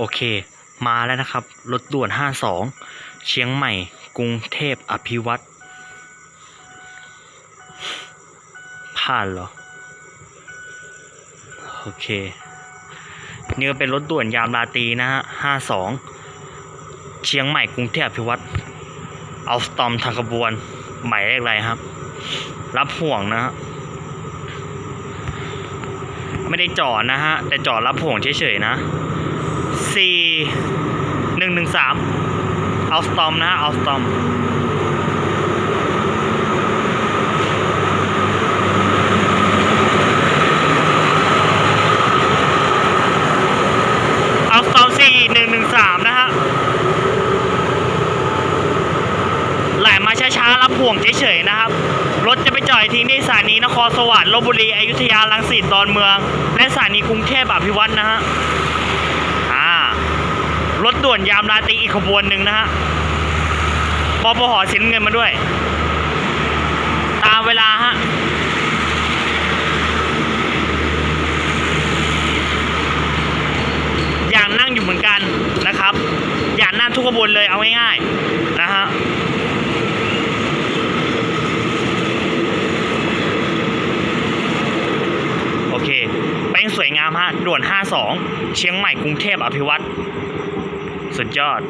โอเค มาแล้วนะครับ รถด่วน 52 เชียงใหม่ กรุงเทพอภิวัตผ่านเหรอ โอเค นี่ก็เป็นรถด่วนยามราตรีนะฮะ 52 เชียงใหม่ กรุงเทพอภิวัตเอาสตอมทางขบวน หมายเลขอะไรครับ รับห่วงนะฮะไม่ได้จอดนะฮะ แต่จอดรับห่วงเฉยๆนะ สี่หนึ่งหนึ่งสามเอาสตอมนะเอาสตอมเอาสตอมสี่หนึ่งหนึ่งสามนะฮะไหลมาช้าๆรับห่วงเฉยๆนะครับรถจะไปจอดทิ้งที่สถานีนครสวรรค์ลบบุรีอยุธยาลังสิตดอนเมือง และสถานีกรุงเทพอภิวัตรนะฮะ ถด่วนยามราตรีอีกขบวนหนึ่งนะฮะปปหอสินเงินมาด้วย ตามเวลาฮะอย่างนั่งอยู่เหมือนกันนะครับ อย่างนั่งทุกขบวนเลยเอาง่ายๆนะฮะโอเคไปยังสวยงามฮะด่วน 52 เชียงใหม่กรุงเทพอภิวัตร สุดยอด